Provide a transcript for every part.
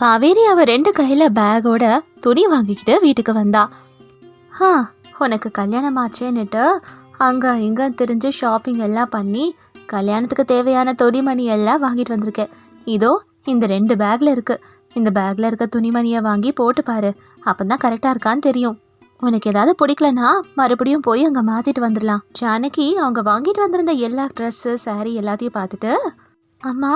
காவேரி அவ ரெண்டு கையில பேக்கோட துணி வாங்கிக்கிட்டு வீட்டுக்கு வந்தா. ஹா உனக்கு கல்யாணம் ஆச்சேன்னுட்டு அங்க இங்க தெரிஞ்சு ஷாப்பிங் எல்லாம் பண்ணி கல்யாணத்துக்கு தேவையான துணிமணி எல்லாம் வாங்கிட்டு வந்திருக்கேன் இதோ இந்த ரெண்டு பேக்ல இருக்கு. இந்த பேக்ல இருக்க துணிமணியை வாங்கி போட்டு பாரு. அப்பதான் கரெக்டா இருக்கான்னு தெரியும். உனக்கு ஏதாவது பிடிக்கலனா மறுபடியும் போய் அங்க மாத்திட்டு வந்துடலாம் ஜானகி அவங்க வாங்கிட்டு வந்திருந்த எல்லா ட்ரெஸ்ஸு saree எல்லாத்தையும் பார்த்துட்டு அம்மா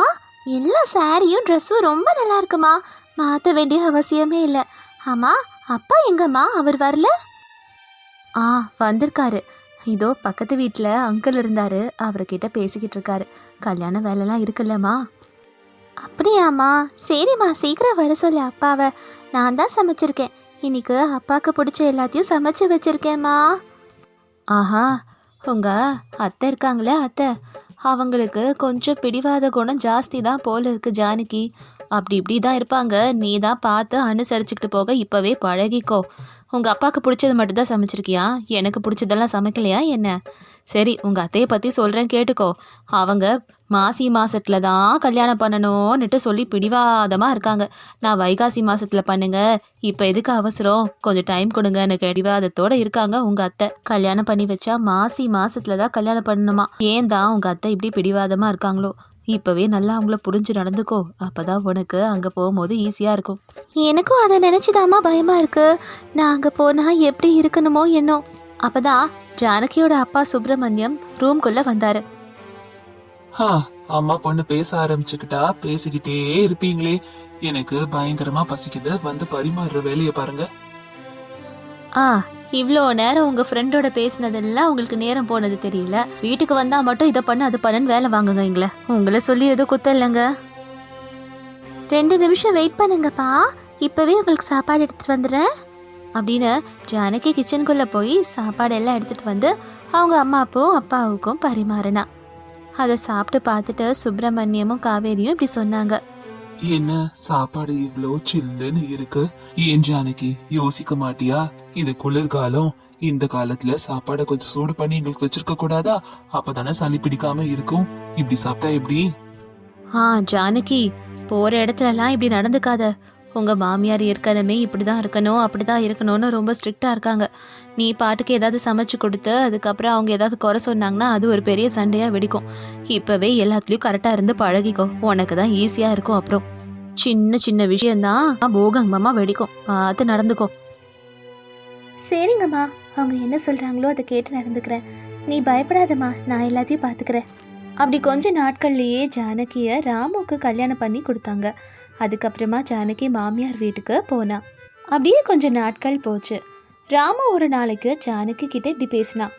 எல்லா சாரியும் ட்ரெஸ்ஸும் ரொம்ப நல்லா இருக்குமா மாற்ற வேண்டிய அவசியமே இல்லை. ஆமா அப்பா எங்கம்மா? அவர் வரல? ஆ வந்திருக்காரு. இதோ பக்கத்து வீட்டில் அங்கிள் இருந்தார். அவர்கிட்ட பேசிக்கிட்டு இருக்காரு. கல்யாண வேலைலாம் இருக்குல்லம்மா. அப்படியாம்மா. சரிம்மா சீக்கிரம் வர சொல்லு அப்பாவை. நான் தான் சமைச்சிருக்கேன். இன்னைக்கு அப்பாவுக்கு பிடிச்ச எல்லாத்தையும் சமைச்சு வச்சிருக்கேம்மா. ஆஹா உங்கள் அத்தை இருக்காங்களே அத்தை. அவங்களுக்கு கொஞ்சம் பிடிவாத குணம் ஜாஸ்தி தான் போல இருக்கு ஜானகி. அப்படி இப்படி தான் இருப்பாங்க. நீ தான் பார்த்து அனுசரிச்சுக்கிட்டு போக இப்போவே பழகிக்கோ. உங்கள் அப்பாவுக்கு பிடிச்சது மட்டும்தான் சமைச்சிருக்கியா? எனக்கு பிடிச்சதெல்லாம் சமைக்கலையா என்ன? சரி உங்கள் அத்தையை பற்றி சொல்கிறேன் கேட்டுக்கோ. அவங்க மாசி மாதத்தில் தான் கல்யாணம் பண்ணணும்னுட்டு சொல்லி பிடிவாதமாக இருக்காங்க. நான் வைகாசி மாதத்தில் பண்ணுங்க. இப்போ எதுக்கு அவசரம்? கொஞ்சம் டைம் கொடுங்கன்னு அடிவாதத்தோடு இருக்காங்க உங்கள் அத்தை. கல்யாணம் பண்ணி வச்சா மாசி மாதத்தில் தான் கல்யாணம் பண்ணணுமா? ஏன் தான் உங்கள் அத்தை இப்படி பிடிவாதமாக இருக்காங்களோ? இப்போவே நல்லா அவங்கள புரிஞ்சு நடந்துக்கோ. அப்பதான் உனக்கு அங்கே போகும்போது ஈஸியாக இருக்கும். எனக்கும் அதை நினச்சிதாம்மா பயமாக இருக்கு. நான் அங்கே போனால் எப்படி இருக்கணுமோ என்னோ. அப்பதான் ஜானகியோட அப்பா சுப்பிரமணியம் ரூம்குள்ளே வந்தார். ஹா அம்மா பொண்ணு பேச ஆரம்பிச்சுக்கிட்டா பேசிக்கிட்டே இருப்பீங்களே. எனக்கு பயங்கரமா பசிக்குது. வந்து பரிமாறுற வேலையை பாருங்க. ஆ இவ்வளோ நேரம் உங்கள் ஃப்ரெண்டோட பேசினதெல்லாம் உங்களுக்கு நேரம் போனது தெரியல. வீட்டுக்கு வந்தால் மட்டும் இதை பண்ண அது பண்ணுன்னு வேலை வாங்குங்க எங்களை. உங்களை சொல்லி எதுவும் குத்த இல்லைங்க. ரெண்டு நிமிஷம் வெயிட் பண்ணுங்கப்பா. இப்போவே உங்களுக்கு சாப்பாடு எடுத்துகிட்டு வந்துடுறேன். அப்படின்னு ஜானகி கிச்சனுக்குள்ளே போய் சாப்பாடு எல்லாம் எடுத்துகிட்டு வந்து அவங்க அம்மாவுக்கும் அப்பாவுக்கும் பரிமாறினா. அதை சாப்பிட்டு பார்த்துட்டு சுப்பிரமணியமும் காவேரியும் இப்படி சொன்னாங்க. என்ன சாப்பாடு இவ்வளோ சில்லுன்னு இருக்கு? ஏன் ஜானகி யோசிக்க மாட்டியா? இது குளிர்காலம். இந்த காலத்துல சாப்பாடை கொஞ்சம் சூடு பண்ணி எங்களுக்கு வச்சிருக்க கூடாதா? அப்பதானே சளி பிடிக்காம இருக்கும். இப்படி சாப்பிட்டா எப்படி? ஆ ஜானகி போற இடத்துல எல்லாம் இப்படி நடந்துக்காத. உங்கள் மாமியார் ஏற்கனவே இப்படிதான் இருக்கணும் அப்படி தான் இருக்கணும்னு ரொம்ப ஸ்ட்ரிக்டாக இருக்காங்க. நீ பாட்டுக்கு ஏதாவது சமைச்சு கொடுத்து அதுக்கப்புறம் அவங்க ஏதாவது குறை சொன்னாங்கன்னா அது ஒரு பெரிய சண்டையாக வெடிக்கும். இப்போவே எல்லாத்துலேயும் கரெக்டாக இருந்து பழகிக்கோ. உனக்கு தான் ஈஸியாக இருக்கும் அப்புறம். சின்ன சின்ன விஷயந்தான் போகங்கமாக வெடிக்கும். பார்த்து நடந்துக்கோ. சரிங்கம்மா. அவங்க என்ன சொல்கிறாங்களோ அதை கேட்டு நடந்துக்கிறேன். நீ பயப்படாதம்மா. நான் எல்லாத்தையும் பார்த்துக்கிறேன். அப்படி கொஞ்ச நாட்கள்லயே ஜானகியை ராமுக்கு கல்யாணம் பண்ணி கொடுத்தாங்க. அதுக்கப்புறமா ஜானகி மாமியார் வீட்டுக்கு போனா. அப்படியே கொஞ்ச நாட்கள் போச்சு. ராமு ஒரு நாளைக்கு ஜானகி கிட்ட இப்படி பேசினான்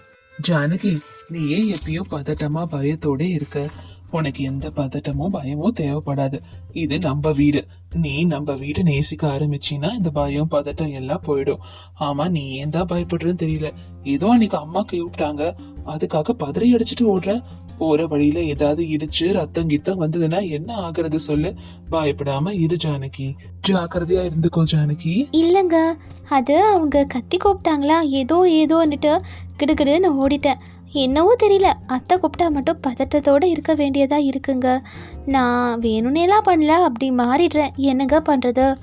ஜானகி நீ ஏன் எப்பயும் பதட்டமா பயத்தோட இருக்க? உனக்கு எந்த பதட்டமும் பயமும் தேவைப்படாது. இது நம்ம வீடு. நீ நம்ம வீடு நேசிக்க ஆரம்பிச்சின்னா இந்த பயம் பதட்டம் எல்லாம் போயிடும். ஆமா நீ ஏன் தான் பயப்படுறன்னு தெரியல. ஏதோ அன்னைக்கு அம்மா கூப்பிட்டாங்க. அதுக்காக பதறி அடிச்சிட்டு ஓடுற. போற வழியில ஏதாவது இடிச்சு ரத்தம் கித்தம் வந்ததுன்னா என்ன ஆகுறது சொல்லு? பயப்படாம இரு ஜானகி. ஜாக்கிரதையா இருந்துக்கோ ஜானகி. இல்லைங்க அது அவங்க கத்தி கூப்பிட்டாங்களா? ஏதோ ஏதோன்னுட்டு கிடுகிடுன்னு ஓடிட்டேன். என்னவோ தெரியல அத்தை கூப்பிட்டா மட்டும் பதட்டத்தோடு இருக்க வேண்டியதா இருக்குங்க. நான் வேணும்னேலாம் பண்ணல அப்படி மாறிடுறேன். என்னங்க பண்ணுறது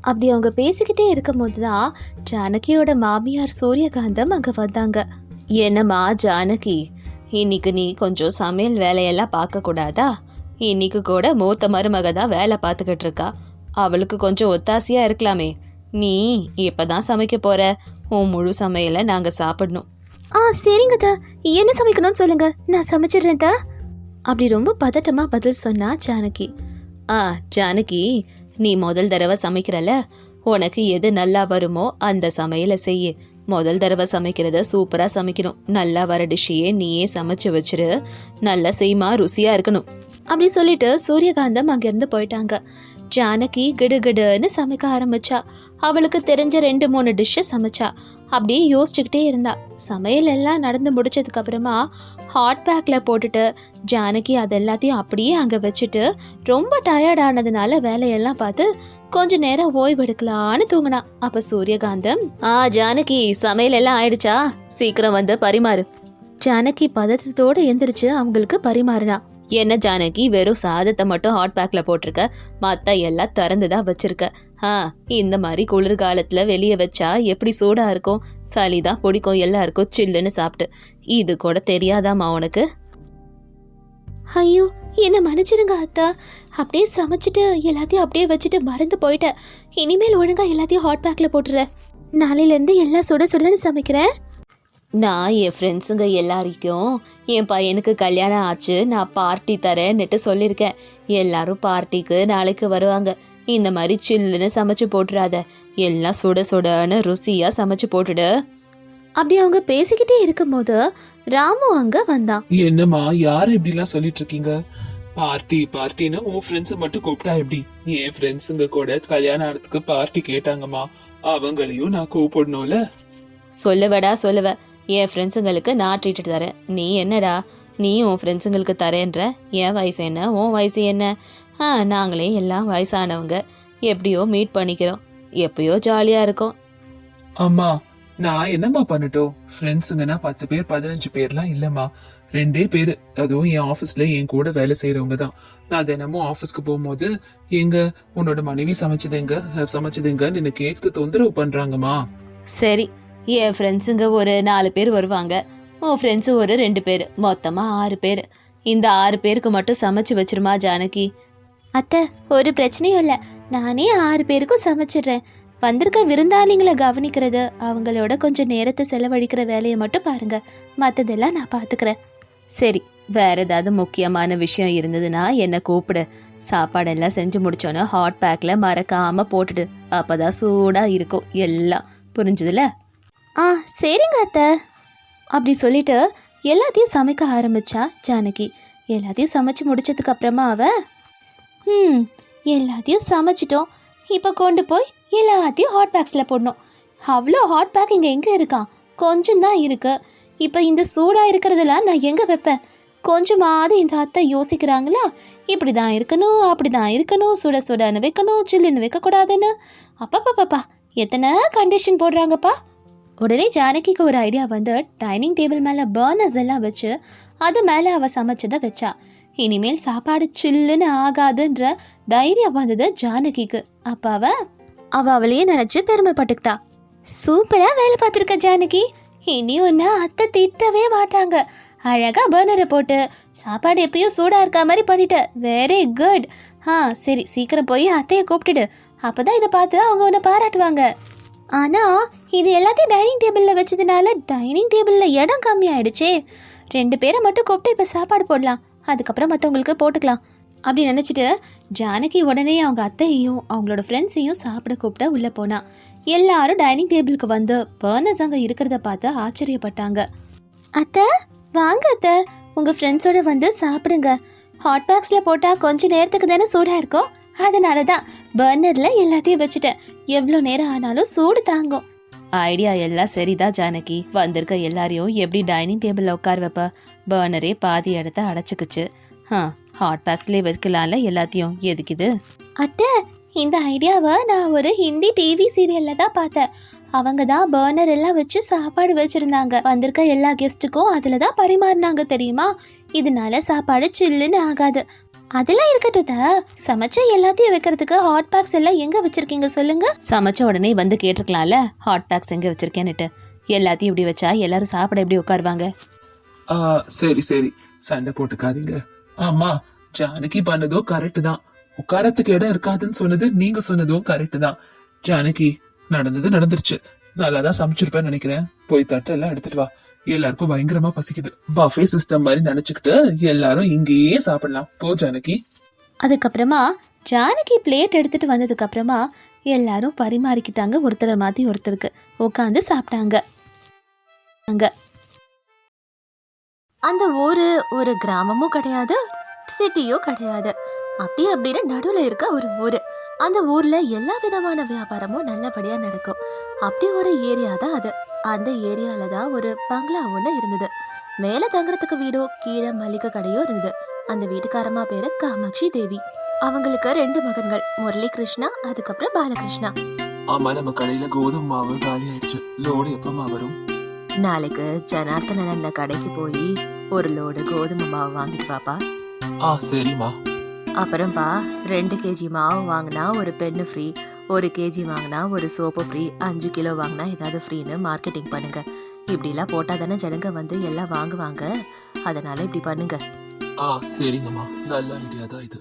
அப்படி அவங்க பேசிக்கிட்டே இருக்கும்போது தான் ஜானகியோட மாமியார் சூரியகாந்தம் அங்கே வந்தாங்க. என்னம்மா ஜானகி? இன்னைக்கு நீ கொஞ்சம் சமையல் வேலையெல்லாம் பார்க்கக்கூடாதா இன்னைக்கு கூட மூத்த மருமக தான் வேலை பார்த்துக்கிட்டு இருக்கா. அவளுக்கு கொஞ்சம் ஒத்தாசையா இருக்கலாமே. நீ இப்பதான் சமைக்க போற. உன் முழு சமையலை நாங்க சாப்பிடணும். ஆ சரிங்க தா என்ன சமைக்கணும்னு சொல்லுங்க. நான் சமைச்சிடுறேன் தா அப்படி ரொம்ப பதட்டமா பதில் சொன்னா ஜானகி. ஆ ஜானகி நீ முதல் தடவை சமைக்கிறல உனக்கு எது நல்லா வருமோ அந்த சமையலை செய்யு. முதல் தடவை சமைக்கிறத சூப்பரா சமைக்கணும். நல்லா வர டிஷ்ஷையே நீயே சமைச்சு வச்சிரு. நல்லா செய்மா ருசியா இருக்கணும். அப்படி சொல்லிட்டு சூரியகாந்தம் அங்கிருந்து போயிட்டாங்க. ஜானகி கிடுகிடுன்னு சமைக்க ஆரம்பிச்சா. அவளுக்கு தெரிஞ்ச ரெண்டு மூணு டிஷ்ஷை சமைச்சா. அப்படியே யோசிச்சுக்கிட்டே இருந்தா. சமையல் எல்லாம் நடந்து முடிச்சதுக்கு அப்புறமா ஹாட் பேக்ல போட்டுட்டு ஜானகி அது எல்லாத்தையும் அப்படியே அங்க வச்சுட்டு ரொம்ப டயர்ட் ஆனதுனால வேலையெல்லாம் பார்த்து கொஞ்ச நேரம் ஓய்வெடுக்கலான்னு தூங்கினா. அப்ப சூரியகாந்தம் ஆ ஜானகி சமையல் எல்லாம் ஆயிடுச்சா? சீக்கிரம் வந்து பரிமாறு. ஜானகி பதற்றத்தோடு எந்திரிச்சு அவங்களுக்கு பரிமாறினா. என்ன ஜானகி வெறும் சாதத்தை மட்டும் ஹாட் பேக்ல போட்டிருக்க. மத்த எல்லாம் திறந்து தான் வச்சிருக்க. ஆ இந்த மாதிரி குளிர்காலத்துல வெளியே வச்சா எப்படி சூடா இருக்கும்? சளி தான் பிடிக்கும் எல்லாருக்கும் சில்லுன்னு சாப்பிட்டு. இது கூட தெரியாதாம்மா உனக்கு? ஐயோ என்ன மன்னிச்சிருங்க அத்தா. அப்படியே சமைச்சிட்டு எல்லாத்தையும் அப்படியே வச்சுட்டு மறந்து போயிட்டேன் இனிமேல் ஒழுங்கா எல்லாத்தையும் ஹாட் பேக்ல போட்டுறேன் நாளையிலேருந்து எல்லாம் சுட சுடன்னு சமைக்கிறேன். நான் என் ஃப்ரெண்ட்ஸுங்க எல்லாருக்கும் என் பையனுக்கு கல்யாணம் ஆச்சு நான் பார்ட்டி தரேன்னுட்டு சொல்லியிருக்கேன். எல்லாரும் பார்ட்டிக்கு நாளைக்கு வருவாங்க. இந்த மாதிரி சில்லுன்னு சமைச்சு போட்டுறாத. எல்லாம் சுட சுடன்னு ருசியா சமைச்சு போட்டுடு. அப்படி அவங்க பேசிக்கிட்டே இருக்கும்போது ராமு அங்க வந்தான். என்னம்மா யாரு இப்படி எல்லாம் சொல்லிட்டு இருக்கீங்க பார்ட்டி பார்ட்டின்னு உன் ஃப்ரெண்ட்ஸ் மட்டும் கூப்பிட்டா எப்படி? என் ஃப்ரெண்ட்ஸுங்க கூட கல்யாணம் ஆனதுக்கு பார்ட்டி கேட்டாங்கம்மா. அவங்களையும் நான் கூப்பிடணும்ல? சொல்லுவடா சொல்லுவ. என் ஃப்ரெண்ட்ஸுங்களுக்கு நான் ட்ரீட் தரேன். நீ என்னடா? நீ உன் ஃப்ரெண்ட்ஸுங்களுக்கு தரேன்ற என் வயசு என்ன உன் வயசு என்ன? ஆ நாங்களே எல்லாம் வயசானவங்க எப்படியோ மீட் பண்ணிக்கிறோம். எப்பயோ ஜாலியாக இருக்கும். அம்மா நான் என்னம்மா பண்ணட்டும்? ஃப்ரெண்ட்ஸுங்கன்னா பத்து பேர் பதினஞ்சு பேர்லாம் இல்லம்மா. ரெண்டே பேர் அதுவும் என் ஆபீஸ்ல என் கூட வேலை செய்யறவங்க தான். நான் தினமும் ஆபீஸ்க்கு போகும்போது எங்க உன்னோட மனைவி சமைச்சது எங்க சமைச்சது எங்கன்னு என்ன கேட்டு தொந்தரவு பண்றாங்கம்மா. சரி என் ஃப்ரெண்ட்ஸுங்க ஒரு நாலு பேர் வருவாங்க. உன் ஃப்ரெண்ட்ஸு ஒரு ரெண்டு பேர். மொத்தமாக ஆறு பேர். இந்த ஆறு பேருக்கு மட்டும் சமைச்சு வச்சிருமா ஜானகி? அத்தை ஒரு பிரச்சனையும் இல்லை. நானே ஆறு பேருக்கும் சமைச்சிடுறேன். வந்திருக்க விருந்தாளிங்களை கவனிக்கிறது அவங்களோட கொஞ்சம் நேரத்தை செலவழிக்கிற வேலையை மட்டும் பாருங்க. மற்றதெல்லாம் நான் பார்த்துக்கிறேன் சரி வேற ஏதாவது முக்கியமான விஷயம் இருந்ததுன்னா என்னை கூப்பிடு. சாப்பாடெல்லாம் செஞ்சு முடிச்சோன்னே ஹாட் பேக்கில் மறக்காமல் போட்டுடு. அப்பதான் சூடாக இருக்கும். எல்லாம். புரிஞ்சுதுல? ஆ சரிங்க அத்தை. அப்படி சொல்லிட்டு எல்லாத்தையும் சமைக்க ஆரம்பிச்சா ஜானகி. எல்லாத்தையும் சமைச்சு முடிச்சதுக்கு அப்புறமா அவ ம் எல்லாத்தையும் சமைச்சிட்டோம். இப்போ கொண்டு போய் எல்லாத்தையும் ஹாட் பேக்ஸில் போடணும். அவ்வளோ ஹாட் பேக் இங்கே எங்கே இருக்கான் கொஞ்சம் தான் இருக்குது இப்போ இந்த சூடாக இருக்கிறதெல்லாம் நான் எங்கே வைப்பேன்? கொஞ்சமாவது இந்த அத்தை யோசிக்கிறாங்களா? இப்படி தான் இருக்கணும் அப்படி தான் இருக்கணும். சுட சுடன்னு வைக்கணும் சில்லுன்னு வைக்கக்கூடாதுன்னு. அப்பப்பப்பப்பா எத்தனை கண்டிஷன் போடுறாங்கப்பா? உடனே ஜானகிக்கு ஒரு ஐடியா வந்து டைனிங் டேபிள் மேலே பர்னர்ஸ் எல்லாம் வச்சு அது மேலே அவள் சமைச்சதை வச்சா. இனிமேல் சாப்பாடு சில்லுன்னு ஆகாதுன்ற தைரியம் வந்தது ஜானகிக்கு. அப்ப அவ அவளையே நினைச்சு பெருமைப்பட்டுக்கிட்டா. சூப்பரா வேலை பார்த்துருக்க ஜானகி. இனி ஒன்னா அத்தை திட்டவே மாட்டாங்க. அழகா பர்னரை போட்டு சாப்பாடு எப்பயும் சூடா இருக்க மாதிரி பண்ணிட்ட வெரி குட் ஆ சரி சீக்கிரம் போய் அத்தையை கூப்பிட்டுடு. அப்பதான் இதை பார்த்து அவங்க உன்னை பாராட்டுவாங்க. ஆனால் இது எல்லாத்தையும் டைனிங் டேபிளில் வச்சதுனால டைனிங் டேபிளில் இடம் கம்மியாயிடுச்சே. ரெண்டு பேரை மட்டும் கூப்பிட்டு இப்போ சாப்பாடு போடலாம். அதுக்கப்புறம் மற்றவங்களுக்கு போட்டுக்கலாம். அப்படி நினச்சிட்டு ஜானகி உடனே அவங்க அத்தையையும் அவங்களோட ஃப்ரெண்ட்ஸையும் சாப்பிட கூப்பிட உள்ளே போனா. எல்லாரும் டைனிங் டேபிளுக்கு வந்து பர்னஸ் அங்கே இருக்கிறத பார்த்து ஆச்சரியப்பட்டாங்க. அத்தை வாங்க அத்தை. உங்கள் ஃப்ரெண்ட்ஸோட வந்து சாப்பிடுங்க. ஹாட் பாக்ஸில் போட்டால் கொஞ்சம் நேரத்துக்கு தானே சூடாக இருக்கும். அதனால தான் பர்னரில் எல்லாத்தையும் வச்சுட்டேன். எவ்வளோ நேரம் ஆனாலும் சூடு தாங்கும். ஐடியா எல்லாம் சரிதான் ஜானகி. வந்திருக்க எல்லாரையும் எப்படி டைனிங் டேபிளில் உட்கார வைப்ப? பர்னரே பாதி இடத்த அடைச்சிக்குச்சு. ஆ ஹாட் பேக்ஸ்லேயே வைக்கலாம்ல எல்லாத்தையும். எதுக்குது அத்தை இந்த ஐடியாவை நான் ஒரு ஹிந்தி டிவி சீரியலில் தான் பார்த்தேன். அவங்க தான் பர்னர் எல்லாம் வச்சு சாப்பாடு வச்சுருந்தாங்க. வந்திருக்க எல்லா கெஸ்ட்டுக்கும் அதில் தான் பரிமாறினாங்க தெரியுமா? இதனால சாப்பாடு சில்லுன்னு ஆகாது. அதெல்லாம் இருக்கட்டும் சமைச்ச எல்லாத்தையும் வைக்கிறதுக்கு ஹாட் பேக்ஸ் எல்லாம் எங்க வச்சிருக்கீங்க சொல்லுங்க. சமைச்ச உடனே வந்து கேட்டிருக்கலாம்ல ஹாட் பேக்ஸ் எங்க வச்சிருக்கேன்னுட்டு. எல்லாத்தையும் இப்படி வச்சா எல்லாரும் சாப்பிட எப்படி உட்காருவாங்க? ஆ, சரி சரி. சண்டை போட்டுக்காதீங்க. ஆமா ஜானகி பண்ணதோ கரெக்ட் தான். உட்காரத்துக்கு இடம் இருக்காதுன்னு சொன்னது நீங்க சொன்னதும் கரெக்ட் தான். ஜானகி நடந்தது நடந்துருச்சு. நல்லா தான் சமைச்சிருப்பேன்னு நினைக்கிறேன். போய் தட்டை எல்லாம் எடுத்துட்டு வா. எல்லாருக்கும் பயங்கரமா பசிக்குது. பஃபே சிஸ்டம் மாதிரி நினைச்சுக்கிட்டு எல்லாரும் இங்கேயே சாப்பிடலாம். போ ஜானகி. அதுக்கப்புறமா ஜானகி பிளேட் எடுத்துட்டு வந்ததுக்கு அப்புறமா எல்லாரும் பரிமாறிக்கிட்டாங்க. ஒருத்தரை மாத்தி ஒருத்தருக்கு. உட்காந்து சாப்பிட்டாங்க. அங்க. அந்த ஊரு ஒரு கிராமமும் கிடையாது சிட்டியும் கிடையாது. அப்படி அப்படின்னு நடுவுல இருக்க ஒரு ஊரு. அந்த ஊர்ல எல்லா விதமான வியாபாரமும் நல்லபடியா நடக்கும். அப்படி ஒரு ஏரியா தான் அது. அந்த ஏரியால தான் ஒரு பங்களா ஒண்ணு இருந்தது. மேல தங்குறதுக்கு வீடோ கீழே மளிகை கடையோ இருந்தது. அந்த வீட்டுக்காரமா பேரு காமாட்சி தேவி. அவங்களுக்கு ரெண்டு மகன்கள் முரளி கிருஷ்ணா அதுக்கப்புறம் பாலகிருஷ்ணா. ஆமா நம்ம கடையில கோதுமை மாவு காலி ஆயிடுச்சு. லோடு எப்பமா வரும்? நாளைக்கு ஜனார்த்தனன் அண்ணன் கடைக்கு போய் ஒரு லோடு கோதுமை மாவு வாங்கிட்டு வாப்பா. ஆ சரிம்மா. அப்புறம்பா ரெண்டு கேஜி மாவு வாங்கினா ஒரு பென்னு ஃப்ரீ ஒரு கேஜி வாங்கினா ஒரு சோப்பு ஃப்ரீ அஞ்சு கிலோ வாங்கினா ஏதாவது ஃப்ரீன்னு மார்க்கெட்டிங் பண்ணுங்க. இப்படிலாம் போட்டால் தானே ஜனங்க வந்து எல்லாம் வாங்குவாங்க. அதனால இப்படி பண்ணுங்க. ஆ சரிங்கம்மா. நல்ல ஐடியா தான் இது.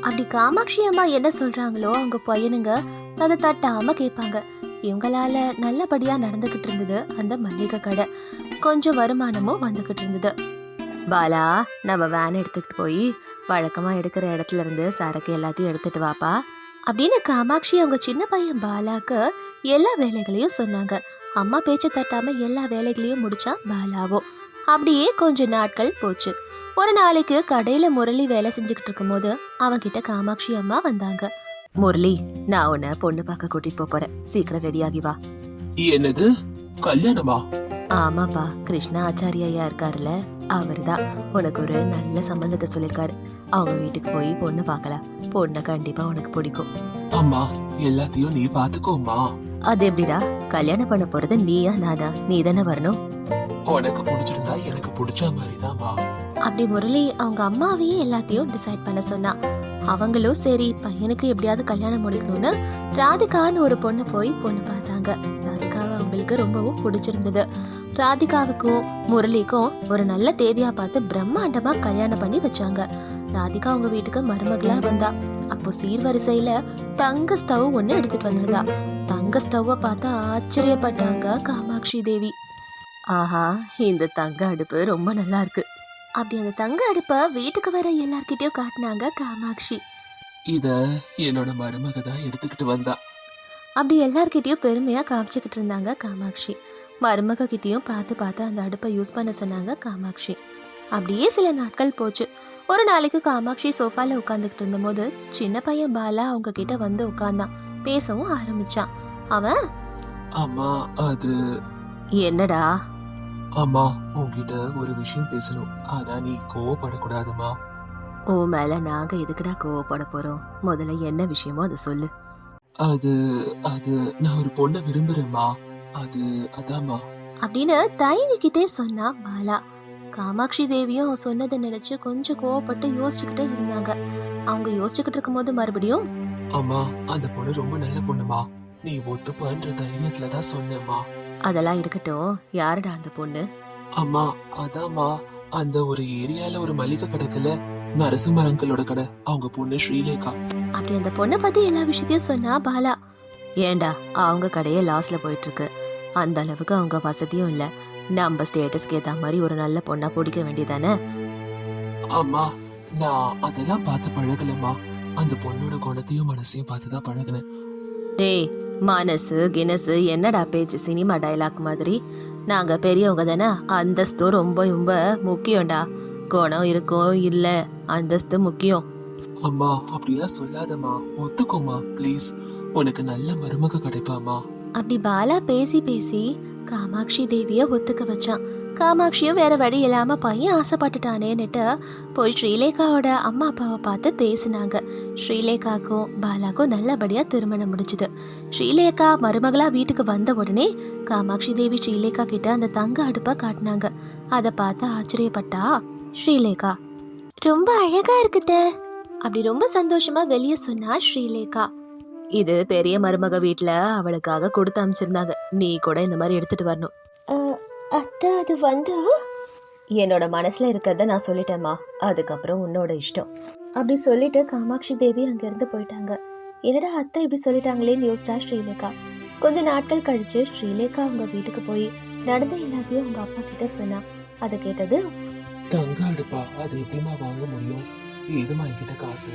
அப்படி காமாட்சி அம்மா என்ன சொல்றாங்களோ அவங்க பையனுங்க அதை தட்டாம கேட்பாங்க. இவங்களால நல்லபடியா நடந்துகிட்டு இருந்தது அந்த மல்லிகை கடை. கொஞ்சம் வருமானமும் வந்துகிட்டு இருந்தது. பாலா நம்ம வேன் எடுத்துக்கிட்டு போய் வழக்கமா எடுக்கிற இடத்துல இருந்து சரக்கு எல்லாத்தையும் எடுத்துட்டு வாப்பா அப்படின்னு காமாட்சி அவங்க சின்ன பையன் பாலாக்கு எல்லா வேலைகளையும் சொன்னாங்க. அம்மா பேச்சை தட்டாம எல்லா வேலைகளையும் முடிச்சான் பாலாவோ அப்படியே கொஞ்ச நாட்கள் போச்சு. ஒரு நாளைக்கு கடையில முரளி வேலை செஞ்சுக்கிட்டு இருக்கும்போது அவன்கிட்ட காமாட்சி அம்மா வந்தாங்க. முரளி நான் உன்னை பொண்ணு பார்க்க கூட்டிட்டு போறேன். சீக்கிரம் ரெடி ஆகி வா. என்னது? கல்யாணமா? ஆமாப்பா கிருஷ்ணா ஆச்சாரிய இருக்காருல்ல அவர்தான். உனக்கு ஒரு நல்ல சம்பந்தத்தை சொல்லிருக்காரு அவங்க வீட்டுக்கு போய் பொண்ணு பார்க்கலாம். பொண்ணை கண்டிப்பா உனக்கு பிடிக்கும். அம்மா எல்லாத்தையும் நீ பாத்துக்கோமா அது எப்படிடா? கல்யாணம் பண்ண போறது நீயா நானா? நீ தானே வரணும்? உனக்கு பிடிச்சிருந்தா எனக்கு பிடிச்ச மாதிரிதாம்மா. அப்படி முரளி அவங்க அம்மாவையே எல்லாத்தையும் டிசைட் பண்ண சொன்னா அவங்களும் சரி பையனுக்கு எப்படியாவது கல்யாணம் முடிக்கணும்னு ராதிகான்னு ஒரு பொண்ணு போய் பொண்ணு பார்த்தாங்க. ராதிகாவை அவங்களுக்கு ரொம்பவும் பிடிச்சிருந்தது. ராதிகாவுக்கும் முரளிக்கும் ஒரு நல்ல தேதியா பார்த்து பிரம்மாண்டமா கல்யாணம் பண்ணி வச்சாங்க. ராதிகா அவங்க வீட்டுக்கு மருமகளா வந்தா. அப்போ சீர்வரிசையில தங்க ஸ்டவ் ஒண்ணு எடுத்துட்டு வந்திருந்தா. தங்க ஸ்டவ்வை பார்த்து ஆச்சரியப்பட்டாங்க காமாட்சி தேவி. ஆஹா இந்த தங்க அடுப்பு ரொம்ப நல்லா இருக்கு. அப்படி அந்த தங்க அடுப்பை வீட்டுக்கு வர எல்லார்கிட்டயும் காட்டினாங்க காமாட்சி. இத என்னோட மருமக தான் எடுத்துக்கிட்டு வந்தா. அப்படி எல்லார்கிட்டயும் பெருமையா காமிச்சுக்கிட்டு இருந்தாங்க காமாட்சி. மருமக கிட்டயும் பார்த்து பார்த்து அந்த அடுப்பை யூஸ் பண்ண சொன்னாங்க காமாட்சி. அப்படியே சில நாட்கள் போச்சு. ஒரு நாளைக்கு காமாட்சி சோஃபால உட்காந்துக்கிட்டு இருந்தபோது சின்ன பையன் பாலா அவங்க கிட்ட வந்து உட்கார்ந்தான். பேசவும் ஆரம்பிச்சான். அவன் அம்மா அது என்னடா? அம்மா உன்கிட்ட ஒரு விஷயம் பேசணும். ஆனா நீ கோவப்படக்கூடாதுமா ஓ மேல நாங்க எதுக்குடா கோவப்பட போறோம்? முதல்ல என்ன விஷயமோ அதை சொல்லு. அது அது நான் ஒரு பொண்ணை விரும்புறேம்மா. அது அதாம்மா. அப்படின்னு தயங்கிக்கிட்டே சொன்னா பாலா. காமாட்சி தேவியும் அவன் சொன்னதை நினைச்சு கொஞ்சம் கோவப்பட்டு யோசிச்சுக்கிட்டே இருந்தாங்க. அவங்க யோசிச்சுக்கிட்டு இருக்கும்போது மறுபடியும் அம்மா அந்த பொண்ணு ரொம்ப நல்ல பொண்ணுமா. நீ ஒத்துப்பன்ற தைரியத்துல தான் சொன்னேம்மா. அதெல்லாம் இருக்கட்டும். யாருடா அந்த பொண்ணு? அம்மா அதாம்மா. அந்த ஒரு ஏரியால ஒரு மளிகை கடைக்குல நரசிம்ம அங்கிளோட கடை. அவங்க பொண்ணு ஸ்ரீலேகா. அப்படி அந்த பொண்ணை பத்தி எல்லா விஷயத்தையும் சொன்னா பாலா. ஏண்டா அவங்க கடையே லாஸ்ல போயிட்டு இருக்கு அந்த அளவுக்கு அவங்க வசதியும் இல்ல. நம்ம ஸ்டேட்டஸ்க்கு ஏத்த மாதிரி ஒரு நல்ல பொண்ணா பிடிக்க வேண்டியதானே? அம்மா நான் அதெல்லாம் பார்த்து பழகலம்மா. அந்த பொண்ணோட குணத்தையும் மனசையும் பார்த்து தான் பழகினேன். டேய் மனசு கினசு என்னடா பேச்சு சினிமா டயலாக் மாதிரி? நாங்க பெரியவங்க தானே அந்தஸ்து ரொம்ப ரொம்ப முக்கியம்டா. குணம் இருக்கும் இல்ல அந்தஸ்து முக்கியம். அம்மா அப்படிலாம் சொல்லாதம்மா. ஒத்துக்கோமா ப்ளீஸ் உனக்கு நல்ல மருமக கிடைப்பாமா அப்படி பாலா பேசி பேசி காமாட்சி தேவிய ஒத்துக்க வச்சான். காமாட்சியும் வேற வழி இல்லாம பையன் ஆசைப்பட்டுட்டானேன்னுட்டு போய் ஸ்ரீலேகாவோட அம்மா அப்பாவை பார்த்து பேசினாங்க. ஸ்ரீலேகாக்கும் பாலாக்கும் நல்லபடியா திருமணம் முடிச்சுது ஸ்ரீலேகா மருமகளா வீட்டுக்கு வந்த உடனே காமாட்சி தேவி ஸ்ரீலேகா கிட்ட அந்த தங்க அடுப்பை காட்டினாங்க. அதை பார்த்து ஆச்சரியப்பட்டா ஸ்ரீலேகா. ரொம்ப அழகா இருக்குத அப்படி ரொம்ப சந்தோஷமா வெளியே சொன்னா ஸ்ரீலேகா. இது பெரிய மருமக வீட்ல அவளுக்காக கொடுத்து அனுப்பிச்சிருந்தாங்க நீ கூட இந்த மாதிரி எடுத்துட்டு வரணும். அத்தை அது வந்து? என்னோட மனசுல இருக்கிறத நான் சொல்லிட்டேம்மா. அதுக்கப்புறம் உன்னோட இஷ்டம். அப்படி சொல்லிட்டு காமாட்சி தேவி அங்கிருந்து போயிட்டாங்க. என்னடா அத்தை இப்படி சொல்லிட்டாங்களேன்னு யோசிச்சா ஸ்ரீலேகா. கொஞ்ச நாட்கள் கழிச்சு ஸ்ரீலேகா அவங்க வீட்டுக்கு போய் நடந்த எல்லாத்தையும் அவங்க அப்பா கிட்ட சொன்னா. அதை கேட்டது தங்க அடுப்பா அது எப்படிமா வாங்க முடியும்? ஏதுமா என்கிட்ட காசு?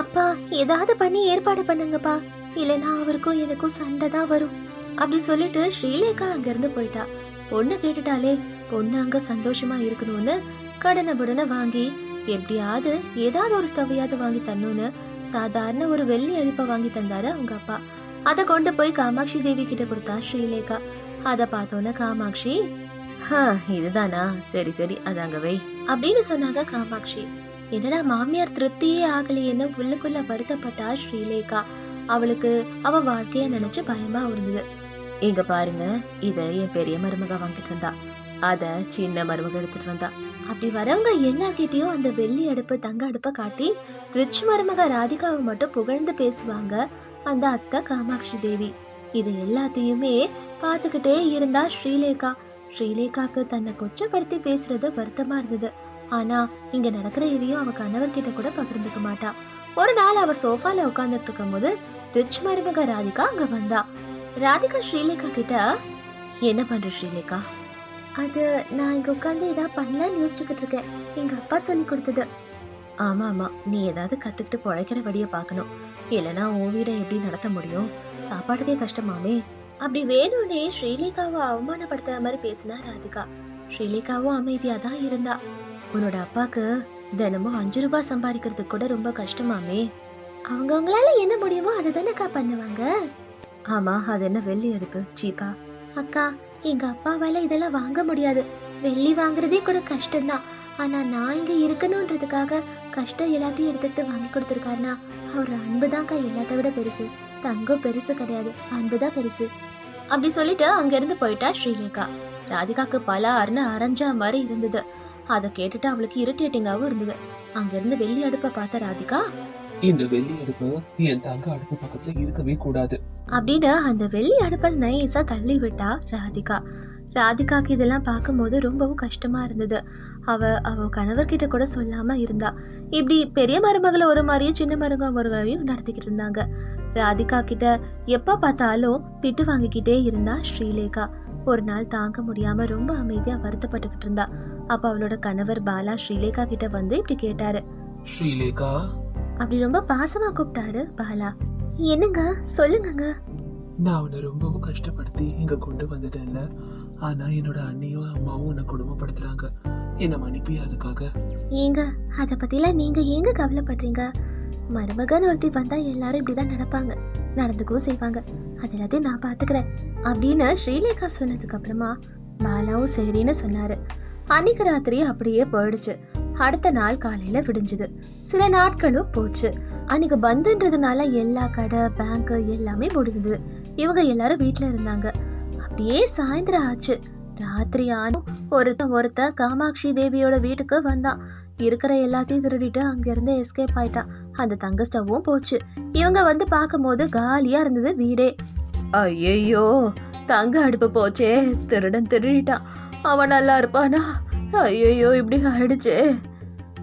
அப்பா ஏதாவது பண்ணி ஏற்பாடு பண்ணுங்கப்பா. இல்லைன்னா அவருக்கும் எனக்கும் சண்டை தான் வரும். அப்படி சொல்லிட்டு ஸ்ரீலேகா அங்கிருந்து போயிட்டா. பொண்ணு கேட்டுட்டாலே பொண்ணு அங்க சந்தோஷமா இருக்கணும்னு கடனை புடனை வாங்கி எப்படியாவது ஏதாவது ஒரு ஸ்டவ்வையாவது வாங்கி தரணும்னு சாதாரண ஒரு வெள்ளி அழிப்பை வாங்கி தந்தாரு அவங்க அப்பா. அதை கொண்டு போய் காமாட்சி தேவி கிட்ட கொடுத்தா ஸ்ரீலேகா. அதை பார்த்தோன்னே காமாட்சி ஹா இதுதானா? சரி சரி அதாங்க வை. அப்படின்னு சொன்னாங்க காமாட்சி. என்னடா மாமியார் திருப்தியே ஆகலையேன்னு உள்ளுக்குள்ள வருத்தப்பட்டா ஸ்ரீலேகா. அவளுக்கு அவ வாழ்க்கைய நினைச்சு பயமா இருந்தது. இங்க பாருங்க இத என் பெரிய மருமக வாங்கிட்டு வந்தா. அத சின்ன மருமக எடுத்துட்டு வந்தா. அப்படி வரவங்க எல்லார்கிட்டயும் அந்த வெள்ளி அடுப்பு தங்க அடுப்பை காட்டி ரிச் மருமக ராதிகாவை மட்டும் புகழ்ந்து பேசுவாங்க அந்த அத்தை காமாட்சி தேவி. இது எல்லாத்தையுமே பார்த்துக்கிட்டே இருந்தா ஸ்ரீலேகா. ஸ்ரீலேகாக்கு தன்னை கொச்சப்படுத்தி பேசுறது வருத்தமா இருந்தது. ஆனா இங்க நடக்கிற எதையும் அவ கணவர்கிட்ட கூட பகிர்ந்துக்க மாட்டா. ஒரு நாள் அவ சோஃபால உட்கார்ந்துட்டு இருக்கும்போது ரிச் மருமக ராதிகா அங்க வந்தா. ராதிகா ஸ்ரீலேகா கிட்ட என்ன பண்ற ஸ்ரீலேகா? அது நான் இங்க உட்காந்து ஏதாவது பண்ணலான்னு யோசிச்சுக்கிட்டு இருக்கேன். எங்க அப்பா சொல்லி கொடுத்தது. ஆமா ஆமா. நீ ஏதாவது கத்துக்கிட்டு பொழைக்கிற வழியை பார்க்கணும். இல்லைன்னா உன் வீடை எப்படி நடத்த முடியும்? சாப்பாட்டுக்கே கஷ்டமாமே. அப்படி வேணும்னே ஸ்ரீலேகாவை அவமானப்படுத்துற மாதிரி பேசினா ராதிகா. ஸ்ரீலேகாவும் அமைதியா தான் இருந்தா. உன்னோட அப்பாக்கு தினமும் அஞ்சு ரூபாய் சம்பாதிக்கிறதுக்கு கூட ரொம்ப கஷ்டமாமே. அவங்கவுங்களால என்ன முடியுமோ அதை தானேக்கா பண்ணுவாங்க? ஆமா அது என்ன வெள்ளி அடுப்பு சீப்பா. அக்கா எங்க அப்பாவால இதெல்லாம் வாங்க முடியாது. வெள்ளி வாங்குறதே கூட கஷ்டம்தான். ஆனா நான் இங்க இருக்கணும்ன்றதுக்காக கஷ்டம் எல்லாத்தையும் எடுத்துட்டு வாங்கி கொடுத்துருக்காருனா அவர் அன்பு தான்க்கா எல்லாத்த விட பெருசு. தங்கம் பெருசு கிடையாது. அன்பு தான் பெருசு. அப்படி சொல்லிட்டு அங்க இருந்து போயிட்டா ஸ்ரீலேகா ராதிகாக்கு பல அருண அரைஞ்சா மாதிரி இருந்தது. அதை கேட்டுட்டு அவளுக்கு இரிட்டேட்டிங்காவும் இருந்தது. அங்க இருந்து வெள்ளி அடுப்பை பார்த்த ராதிகா இந்த வெள்ளி அடுப்பு என் தங்க அடுப்பு பக்கத்துல இருக்கவே கூடாது. அப்படின்னு அந்த வெள்ளி அடுப்பை நைஸா தள்ளி விட்டா ராதிகா. ராதிகாக்கு இதெல்லாம் பார்க்கும்போது ரொம்பவும் கஷ்டமா இருந்தது. அவ அவ கணவர்கிட்ட கூட சொல்லாம இருந்தா. இப்படி பெரிய மருமகளை ஒரு மாதிரியும் சின்ன மருமக ஒரு மாதிரியும் நடத்திக்கிட்டு இருந்தாங்க. ராதிகா கிட்ட எப்ப பார்த்தாலும் திட்டு வாங்கிக்கிட்டே இருந்தா ஸ்ரீலேகா. ஒரு நாள் தாங்க முடியாம ரொம்ப அமைதியா வருத்தப்பட்டுக்கிட்டு இருந்தா. அப்ப அவளோட கணவர் பாலா ஸ்ரீலேகா கிட்ட வந்து இப்படி கேட்டாரு. ஸ்ரீலேகா? அப்படி ரொம்ப பாசமா கூப்பிட்டாரு பாலா. என்னங்க? சொல்லுங்கங்க. நான் உன்னை ரொம்பவும் கஷ்டப்படுத்தி இங்க கொண்டு வந்துட்டேன்ல. ஆனா என்னோட அண்ணியும் அம்மாவும் உன்னை கொடுமைப்படுத்துறாங்க. என்ன மன்னிப்பியா அதுக்காக? ஏங்க அதை பத்திலாம் நீங்க ஏங்க கவலைப்படுறீங்க? மருமகன் ஒருத்தி வந்தா எல்லாரும் இப்படிதான் நடப்பாங்க. நடந்துக்கவும் செய்வாங்க. அது எல்லாத்தையும் நான் பாத்துக்கிறேன் அப்படின்னு ஸ்ரீலேகா சொன்னதுக்கு அப்புறமா பாலாவும் சரின்னு சொன்னாரு. அன்னைக்கு ராத்திரி அப்படியே போயிடுச்சு. அடுத்த நாள் காலையில விடிஞ்சுது. சில நாட்களும் போச்சு. அன்னைக்கு பந்துன்றதுனால எல்லா கடை பேங்க் எல்லாமே முடிந்தது இவங்க எல்லாரும் வீட்டுல இருந்தாங்க. அப்படியே சாயந்தரம் ஆச்சு. ராத்திரி ஆனும் ஒருத்தன் ஒருத்தன் காமாட்சி தேவியோட வீட்டுக்கு வந்தான். இருக்கிற எல்லாத்தையும் திருடிட்டு அங்கிருந்து எஸ்கேப் ஆயிட்டான். அந்த தங்க ஸ்டவ்வும் போச்சு. இவங்க வந்து பார்க்கும்போது காலியா இருந்தது வீடே. ஐயையோ தங்க அடுப்பு போச்சே. திருடன் திருடிட்டான். அவன் நல்லா இருப்பானா? ஐயையோ இப்படி ஆயிடுச்சே.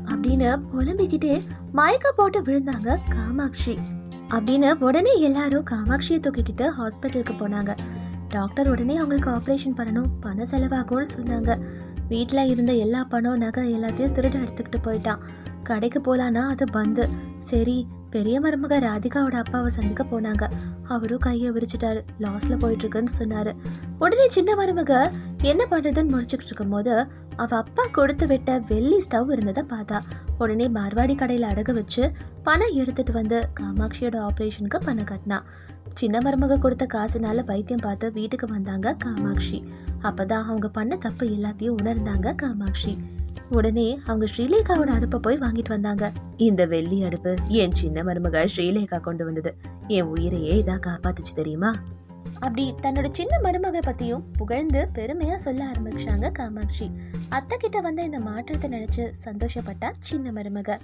அப்படின்னு புலம்பிக்கிட்டே மயக்க போட்டு விழுந்தாங்க காமாட்சி. அப்படின்னு உடனே எல்லாரும் காமாட்சியை தூக்கிக்கிட்டு ஹாஸ்பிட்டலுக்கு போனாங்க. டாக்டர் உடனே அவங்களுக்கு ஆப்ரேஷன் பண்ணணும். பணம் செலவாகும்னு சொன்னாங்க. வீட்டில் இருந்த எல்லா பணம் நகை எல்லாத்தையும் திருட எடுத்துக்கிட்டு போயிட்டான். கடைக்கு போலான்னா அது பந்து. சரி பெரிய மருமக ராதிகாவோட அப்பாவை சந்திக்க போனாங்க. அவரும் கையை விரிச்சிட்டாரு. லாஸ்ல போயிட்டு இருக்குன்னு சொன்னாரு. உடனே சின்ன மருமக என்ன பண்றதுன்னு முடிச்சுக்கிட்டு இருக்கும்போது அவ அப்பா கொடுத்து விட்ட வெள்ளி ஸ்டவ் இருந்ததை பார்த்தா. உடனே மார்வாடி கடையில அடகு வச்சு பணம் எடுத்துட்டு வந்து காமாட்சியோட ஆப்ரேஷனுக்கு பணம் கட்டினா. சின்ன மருமக கொடுத்த காசுனால வைத்தியம் பார்த்து வீட்டுக்கு வந்தாங்க காமாட்சி. அப்பதான் அவங்க பண்ண தப்பு எல்லாத்தையும் உணர்ந்தாங்க காமாட்சி. உடனே அவங்க ஸ்ரீலேகாவோட அடுப்பை போய் வாங்கிட்டு வந்தாங்க. இந்த வெள்ளி அடுப்பு என் சின்ன மருமக ஸ்ரீலேகா கொண்டு வந்தது. என் உயிரையே இதா காப்பாத்துச்சு தெரியுமா? அப்படி தன்னோட சின்ன மருமக பத்தியும் புகழ்ந்து பெருமையா சொல்ல ஆரம்பிச்சாங்க காமாட்சி. அத்தை கிட்ட வந்த இந்த மாற்றத்தை நினைச்சு சந்தோஷப்பட்டா சின்ன மருமக.